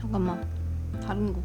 잠깐만 다른 거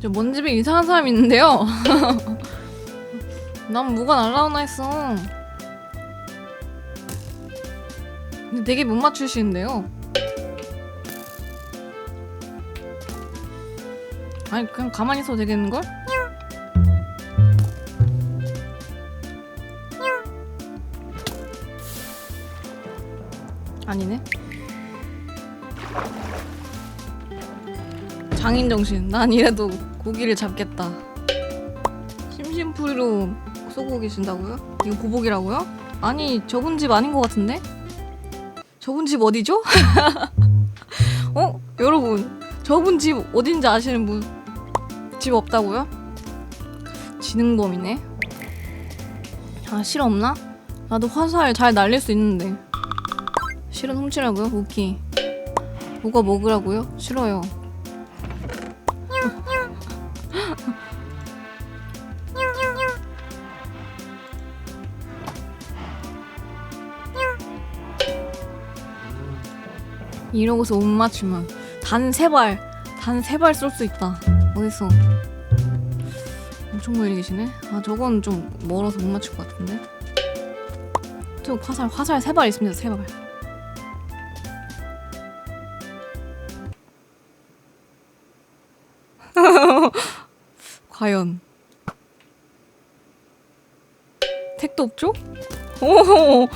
저 먼 집에 이상한 사람 있는데요. 난 뭐가 날라오나 했어. 근데 되게 못 맞추시는데요. 아니 그냥 가만히 있어도 되겠는걸? 아니네. 장인 정신. 난 이래도 고기를 잡겠다. 심심풀이로 쏘고 계신다고요? 이거 보복이라고요? 아니 저분 집 아닌 것 같은데? 저분 집 어디죠? 어? 여러분 저분 집 어딘지 아시는 분? 집 없다고요? 지능범이네. 아 실 없나? 나도 화살 잘 날릴 수 있는데. 실은 훔치라고요? 오키. 뭐가 먹으라고요? 싫어요. 이러고서 못 맞추면 단 세 발, 단 세 발 쏠 수 있다. 어딨어? 엄청 멀리 계시네. 아 저건 좀 멀어서 못 맞출 것 같은데. 저 화살, 화살 세 발 있습니다. 세 발. 과연 택도 없죠? 오.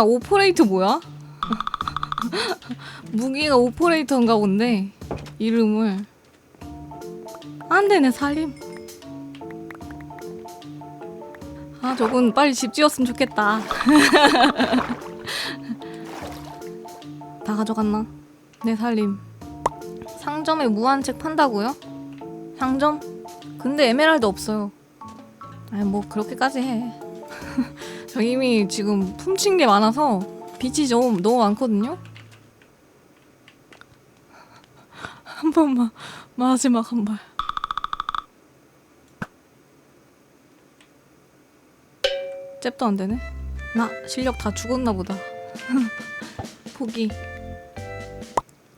뭐야 오퍼레이터 뭐야? 무기가 오퍼레이터인가 본데 이름을 안 되네 살림 아 저건 빨리 집 지었으면 좋겠다 다 가져갔나? 내 살림 상점에 무한책 판다고요? 상점? 근데 에메랄드 없어요 아니 뭐 그렇게까지 해 저 이미 지금 훔친 게 많아서 빚이 좀 너무 많거든요 한 번만 마지막 한 발. 잽도 안 되네. 나 실력 다 죽었나 보다. 포기.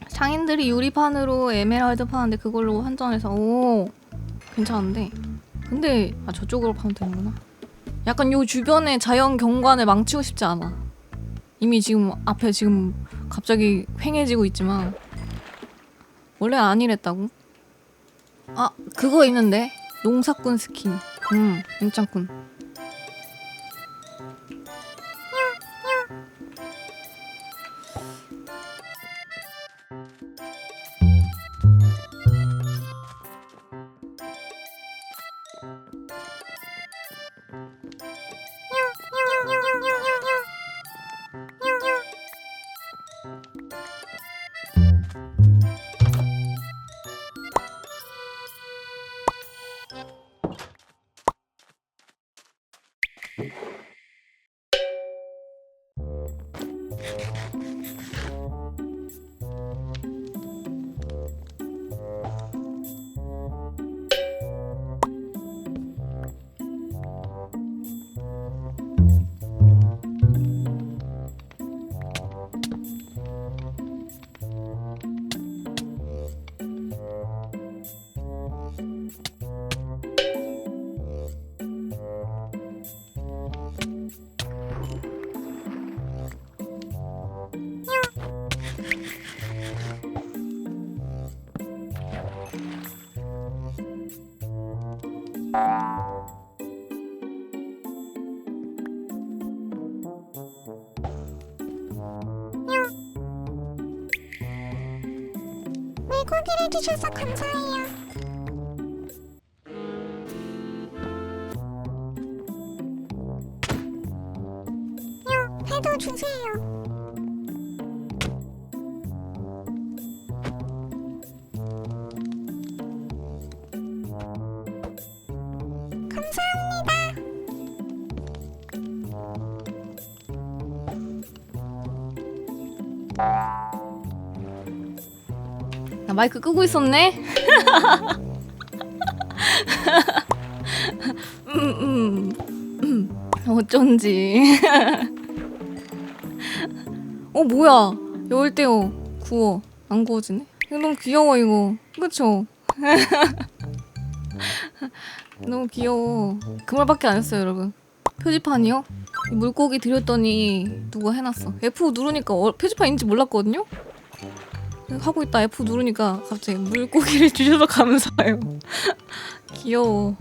장인들이 유리판으로 에메랄드 파는데 그걸로 환전해서 오 괜찮은데. 근데 아 저쪽으로 파면 되는구나. 약간 요 주변의 자연 경관을 망치고 싶지 않아. 이미 지금 앞에 지금 갑자기 휑해지고 있지만 원래 아니랬다고? 아 그거 있는데 농사꾼 스킨 음 괜찮군 물고기를 주셔서 감사해요. 요, 회도 주세요. 나 마이크 끄고 있었네. 음, 음, 음. 어쩐지. 어 뭐야? 열대어 구워 안 구워지네? 이거 너무 귀여워 이거. 그쵸? 너무 귀여워. 그 말밖에 안 했어요 여러분. 표지판이요? 이 물고기 드렸더니 누가 해놨어. F 누르니까 어, 표지판인지 몰랐거든요? 하고 있다 F 누르니까 갑자기 물고기를 주셔서 감사해요. 귀여워.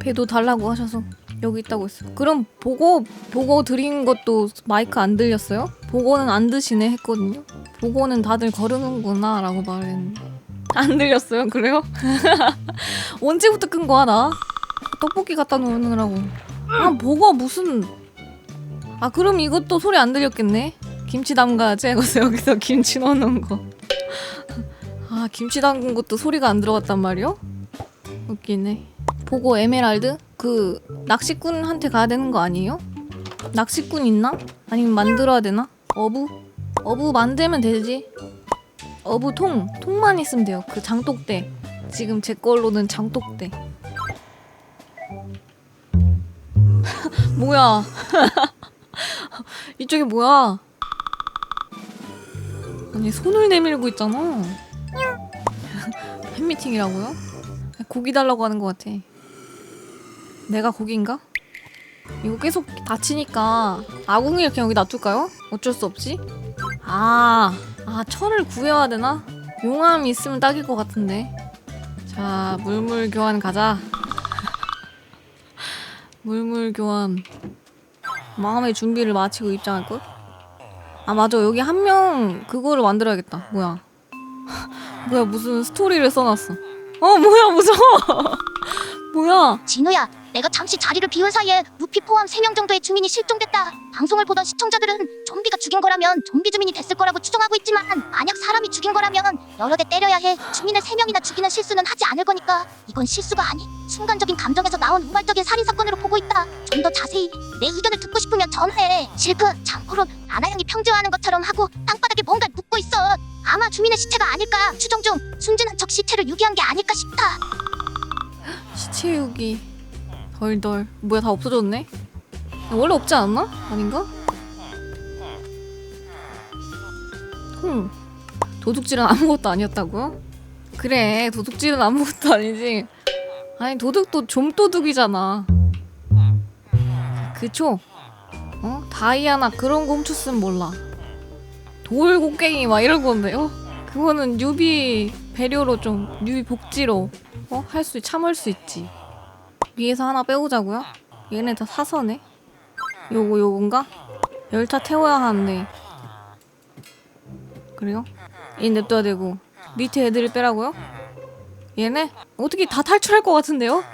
배도 달라고 하셔서 여기 있다고 했어. 그럼 보고 보고 드린 것도 마이크 안 들렸어요? 보고는 안 드시네 했거든요. 보고는 다들 거르는구나라고 말했는데 안 들렸어요. 그래요? 언제부터 끈 거야 나? 떡볶이 갖다 놓느라고. 아 보고 무슨? 아 그럼 이것도 소리 안 들렸겠네. 김치 담가야지 해서 여기서 김치 넣어놓은 거. 아 김치 담근 것도 소리가 안 들어갔단 말이요? 웃기네. 보고 에메랄드? 그 낚시꾼한테 가야 되는 거 아니에요? 낚시꾼 있나? 아니면 만들어야 되나? 어부? 어부 만들면 되지. 어부 통 통만 있으면 돼요. 그 장독대. 지금 제 걸로는 장독대. 뭐야? 이쪽에 뭐야? 아니 손을 내밀고 있잖아. 팬미팅이라고요? 고기 달라고 하는 것 같아. 내가 고기인가? 이거 계속 다치니까 아궁이 이렇게 여기 놔둘까요? 어쩔 수 없지. 아, 아 철을 구해야 되나? 용암 있으면 딱일 것 같은데. 자, 물물 교환 가자. 물물 교환. 마음의 준비를 마치고 입장할 걸? 아 맞아 여기 한 명 그거를 만들어야겠다. 뭐야? 뭐야 무슨 스토리를 써놨어? 어 뭐야 무서워. 뭐야? 진우야, 내가 잠시 자리를 비운 사이에 루피 포함 3명 정도의 주민이 실종됐다. 방송을 보던 시청자들은 좀비가 죽인 거라면 좀비 주민이 됐을 거라고 추정하고 있지만 만약 사람이 죽인 거라면 여러 대 때려야 해 주민을 3명이나 죽이는 실수는 하지 않을 거니까 이건 실수가 아닌 순간적인 감정에서 나온 우발적인 살인 사건으로 보고 있다. 좀 더 자세히 내 의견을 듣고 싶으면 전화해. 실크, 참고로 아나양이 평정하는 것처럼 하고 땅바닥에 뭔가 있어. 아마 주민의 시체가 아닐까 추정 중 순진한 척 시체를 유기한 게 아닐까 싶다. 시체육이 덜덜 뭐야 다 없어졌네? 원래 없지 않았나? 아닌가? 흠 도둑질은 아무것도 아니었다고요? 그래 도둑질은 아무것도 아니지 아니 도둑도 좀도둑이잖아 그쵸? 어? 다이아나 그런 거 훔쳤으면 몰라 돌곡괭이 막 이런 건데요? 그거는 뉴비 배려로 좀 뉴비 복지로 어? 할 수 참을 수 있지 위에서 하나 빼오자고요? 얘네 다 사서네 요거 요건가? 열차 태워야 하는데 그래요? 얘 냅둬야 되고 밑에 애들을 빼라고요? 얘네? 어떻게 다 탈출할 것 같은데요?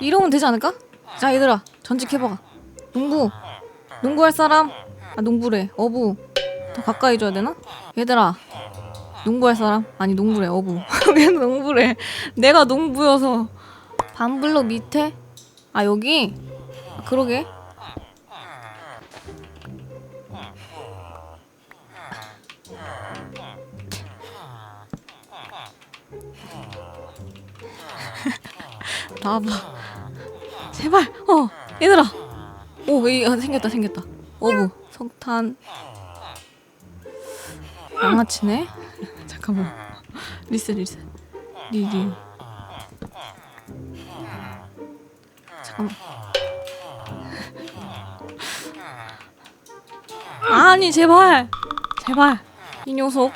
이러면 되지 않을까? 자 얘들아 전직해봐 농구 농구할 사람? 아 농구래 어부 더 가까이 줘야 되나? 얘들아 농구할 사람? 아니 농부래 어부. 왜 농부래. 내가 농부여서. 반블럭 밑에? 아 여기? 아, 그러게. 나와봐. 제발. 어 얘들아. 오왜 아, 생겼다 생겼다. 어부 석탄 양아치네? 잠깐만. 리셋 리셋. 리리. 잠깐만. 아니 제발. 제발. 이 녀석.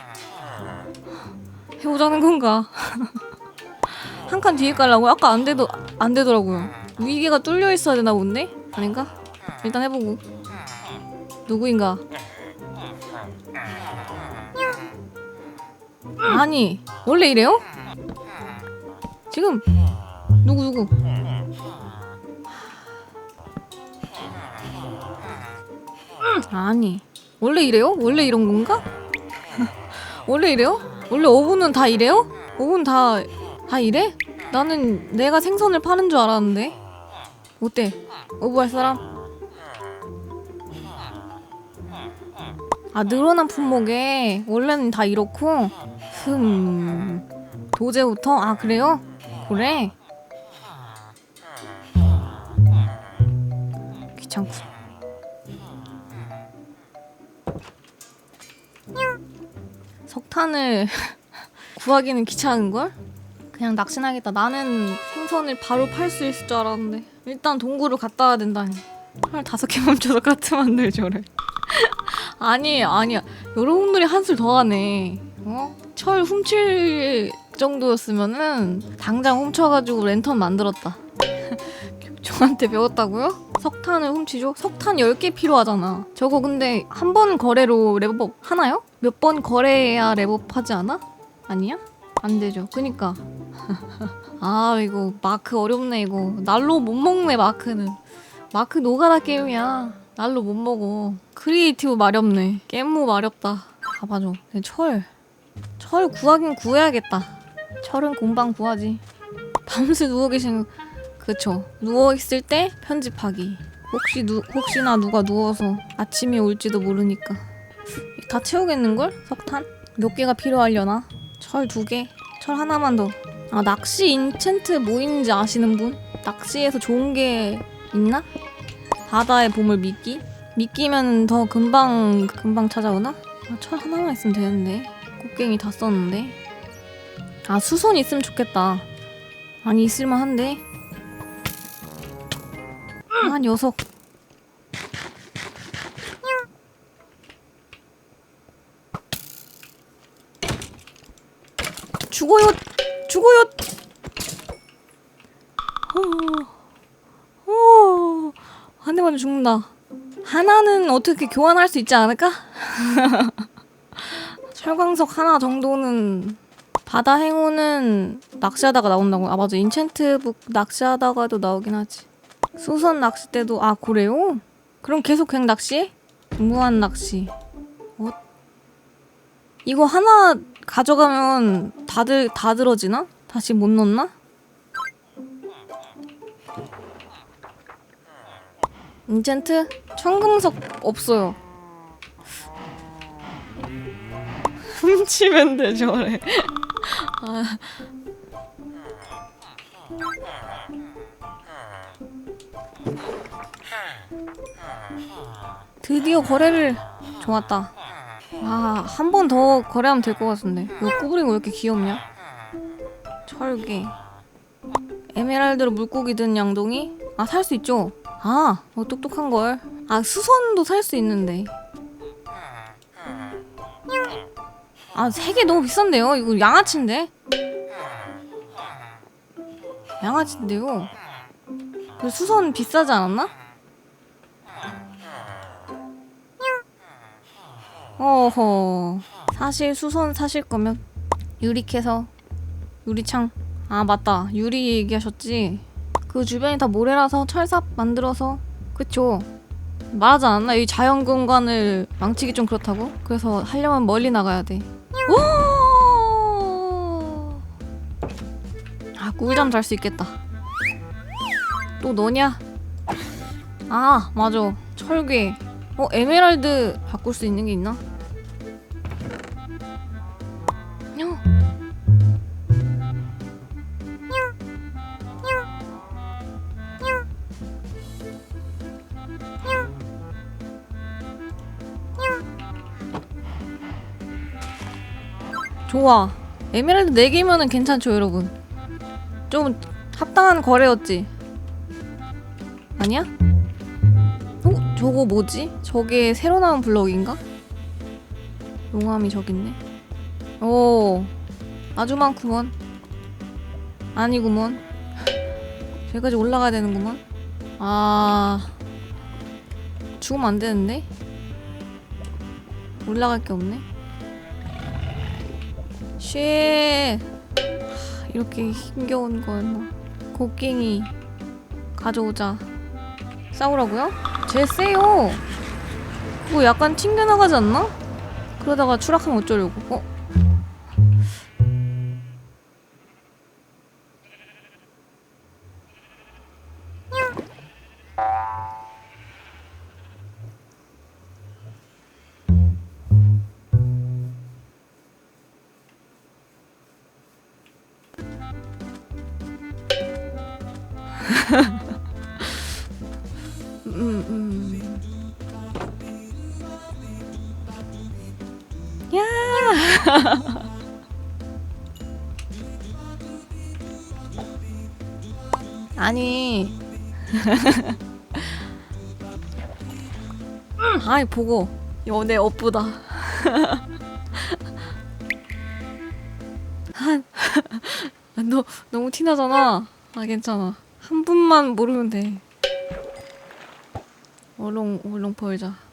해보자는 건가? 한 칸 뒤에 깔라고 아까 안 되도 안 되더라고요. 위계가 뚫려 있어야 되나 본데? 아닌가? 일단 해보고. 누구인가 아니 원래 이래요? 지금 누구 누구 아니 원래 이래요? 원래 이런 건가? 원래 이래요? 원래 어부는 다 이래요? 어부는 다, 다 이래? 나는 내가 생선을 파는 줄 알았는데 어때? 오버할 사람? 아 늘어난 품목에 원래는 다 이렇고 흠 도제부터 아 그래요? 그래 귀찮군 석탄을 구하기는 귀찮은 걸? 그냥 낚시나겠다. 나는 생선을 바로 팔 수 있을 줄 알았는데 일단 동굴을 갔다 와야 된다니. 할 다섯 개 멈춰서 카트 만들죠래. 아니 아니야. 여러분들이 한술 더 하네. 어? 철 훔칠 정도였으면은 당장 훔쳐가지고 랜턴 만들었다. 저한테 배웠다고요? 석탄을 훔치죠? 석탄 10개 필요하잖아. 저거 근데 한 번 거래로 랩업 하나요? 몇 번 거래해야 랩업 하지 않아? 아니야? 안 되죠. 그니까. 아, 이거 마크 어렵네, 이거. 날로 못 먹네, 마크는. 마크 노가다 게임이야. 날로 못 먹어. 크리에이티브 마렵네. 깻무 마렵다. 아, 맞아. 근데 철. 철 구하긴 구해야겠다. 철은 공방 구하지. 밤새 누워 계신 그쵸. 누워 있을 때 편집하기. 혹시 누 혹시나 누가 누워서 아침이 올지도 모르니까. 다 채우겠는 걸? 석탄? 몇 개가 필요하려나? 철 두 개. 철 하나만 더. 아 낚시 인챈트 뭐 있는지 아시는 분? 낚시에서 좋은 게 있나? 바다의 보물 미끼? 미끼면 더 금방 금방 찾아오나? 아, 철 하나만 있으면 되는데. 곡괭이 다 썼는데. 아 수선 있으면 좋겠다. 아니 있을만 한데. 아 녀석. 죽어요. 어, 어, 한 대만 죽는다. 하나는 어떻게 교환할 수 있지 않을까? 철광석 하나 정도는 바다 행운은 낚시하다가 나온다고. 아 맞아, 인챈트북 낚시하다가도 나오긴 하지. 수선 낚싯대도 아 그래요? 그럼 계속 그냥 낚시? 무한 낚시. 어? 이거 하나 가져가면 다들 다 들어지나? 다시 못 넣나? 인챈트? 청금석 없어요. 훔치면 돼 저래. 아. 드디어 거래를 좋았다. 아, 한 번 더 거래하면 될 것 같은데. 이거 꾸부리가 왜 이렇게 귀엽냐? 철개. 에메랄드로 물고기 든 양동이? 아, 살 수 있죠? 아, 어, 똑똑한 걸. 아, 수선도 살 수 있는데. 아, 세 개 너무 비싼데요? 이거 양아치인데? 양아치인데요? 그 수선 비싸지 않았나? 어허 사실 수선 사실 거면 유리캐서 유리창 아 맞다 유리 얘기하셨지 그 주변이 다 모래라서 철삽 만들어서 그쵸? 말하지 않았나? 이 자연 공간을 망치기 좀 그렇다고? 그래서 하려면 멀리 나가야 돼. 오! 아 꿀잠 잘 수 있겠다. 또 너냐? 아 맞아. 철괴. 어 에메랄드 바꿀 수 있는 게 있나? 좋아. 에메랄드 4개면은 괜찮죠, 여러분. 좀 합당한 거래였지. 아니야? 어? 저거 뭐지? 저게 새로 나온 블럭인가? 용암이 저기 있네. 오, 아주 많구먼. 아니구먼. 저기까지 올라가야 되는구먼. 아, 죽으면 안 되는데? 올라갈 게 없네. 쉣. 하, 이렇게 힘겨운 건 곡괭이 가져오자. 싸우라고요? 쟤 세요. 그거 약간 튕겨나가지 않나? 그러다가 추락하면 어쩌려고? 어? 음, 음. 야! 아니. 아이 보고 연애 업보다. 한. 너 너무 티나잖아. 아 괜찮아. 한 분만 모르면 돼. 얼렁 얼렁 벌자.